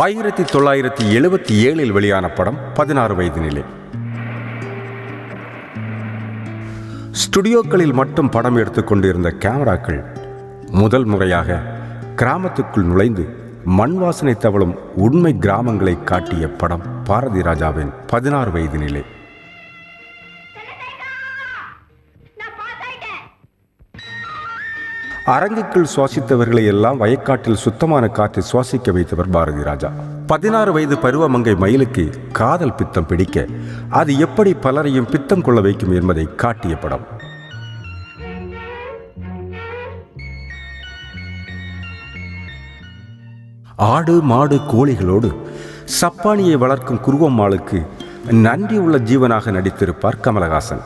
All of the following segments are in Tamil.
ஆயிரத்தி தொள்ளாயிரத்தி எழுபத்தி ஏழில் வெளியான படம் பதினாறு வயது நிலை. ஸ்டுடியோக்களில் மட்டும் படம் எடுத்துக்கொண்டிருந்த கேமராக்கள் முதல் முறையாக கிராமத்துக்குள் நுழைந்து மண் வாசனை தவழும் உண்மை கிராமங்களை காட்டிய படம் பாரதி ராஜாவின் பதினாறு வயது நிலை. அரங்குக்குள் சுவாசித்தவர்களை எல்லாம் வயக்காட்டில் சுத்தமான காற்றை சுவாசிக்க வைத்தவர் பாரதி ராஜா. பதினாறு வயது பருவமங்கை மயிலுக்கு காதல் பித்தம் பிடிக்க அது எப்படி பலரையும் பித்தம் கொள்ள வைக்கும் என்பதை காட்டிய படம். ஆடு மாடு கோழிகளோடு சப்பானியை வளர்க்கும் குருவம்மாளுக்கு நன்றி உள்ள ஜீவனாக நடித்திருப்பார் கமலஹாசன்.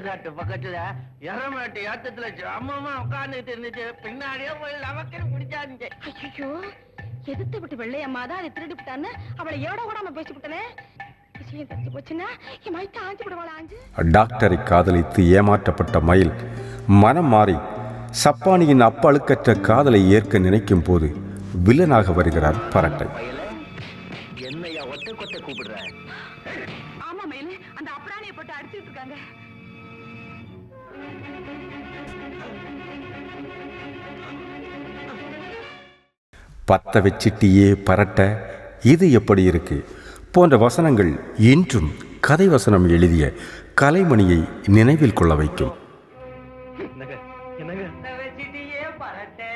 வயக்காட்டு பக்கத்துல எரமாட்டு ஏத்தத்துல ஜாமமா உட்கார்ந்துட்டு இருந்துச்சு. பின்னாடியே போய் நமக்கு பிடிச்சாருச்சு ஐயோ எதிர்த்து விட்டு வெள்ளையம்மா தான் அதை திருடி விட்டான்னு அவளை ஏட கூடாம பேசி விட்டனே? டாக்டரை காதலித்து ஏமாற்றப்பட்ட மயில் மனம் மாறி சப்பானியின் அப்பழுக்கற்ற காதலை ஏற்க நினைக்கும் போது வில்லனாக வருகிறார் பரட்டை. என்னையா ஒத்தை கொத்தை கூப்பிடுற? ஆமா மயிலு அந்த அப்ராணியை போட்டு அடிச்சுட்டு இருக்காங்க. பத்த வச்சிட்டியே பரட்ட இது எப்படி இருக்கு? போன்ற வசனங்கள் இன்றும் கதை வசனம் எழுதிய கலைமணியை நினைவில் கொள்ள வைக்கும். என்னங்க? என்னங்க? வச்சிட்டியே பரட்டே.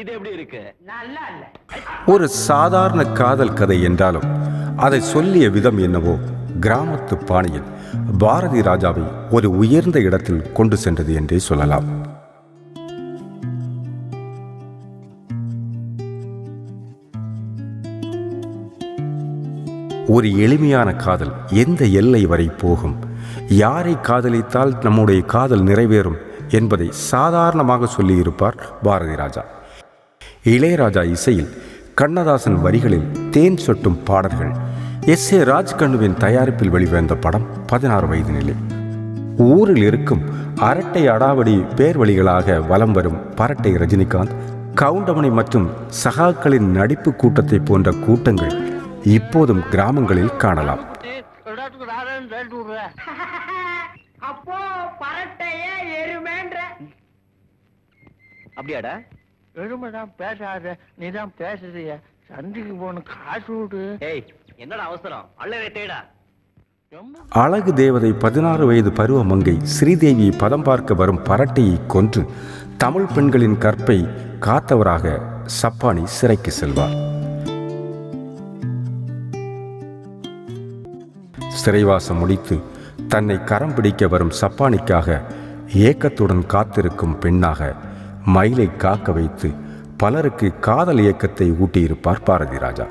இது எப்படி இருக்கு? நல்லா இல்ல. ஒரு சாதாரண காதல் கதை என்றாலும் அதை சொல்லிய விதம் என்னவோ கிராமத்து பாணியில் பாரதி ராஜாவை ஒரு உயர்ந்த இடத்தில் கொண்டு சென்றது என்றே சொல்லலாம். ஒரு எளிமையான காதல் எந்த எல்லை வரை போகும்? யாரை காதலித்தால் நம்முடைய காதல் நிறைவேறும் என்பதை சாதாரணமாக சொல்லியிருப்பார் பாரதி ராஜா. இளையராஜா இசையில் கண்ணதாசன் வரிகளில் தேன் சொட்டும் பாடல்கள் எஸ் ஏ ராஜ்கண்ணுவின் தயாரிப்பில் வெளிவந்த படம் பதினாறு வயது நிலை. ஊரில் இருக்கும் அரட்டை அடாவடி பேர்வழிகளாக வலம் வரும் பரட்டை ரஜினிகாந்த் கவுண்டமணி மற்றும் சகாக்களின் நடிப்பு கூட்டத்தை போன்ற கூட்டங்கள் இப்போதும் கிராமங்களில் காணலாம். அப்படியாடா? எருமைதான் பேசாத நீ தான் பேசுறிய. சந்தைக்கு போன காசு விடு. ஏய் என்னடா அவசரம்? அழகு தேவதை பதினாறு வயது பருவ மங்கை ஸ்ரீதேவியை பதம் பார்க்க வரும் பரட்டையை கொன்று தமிழ் பெண்களின் கற்பை காத்தவராக சப்பானி சிறைக்கு செல்வார். சிறைவாசம் முடித்து தன்னை கரம் பிடிக்க வரும் சப்பானிக்காக ஏக்கத்துடன் காத்திருக்கும் பெண்ணாக மயிலை காக்க வைத்து பலருக்கு காதல் இயக்கத்தை ஊட்டியிருப்பார் பாரதி ராஜா.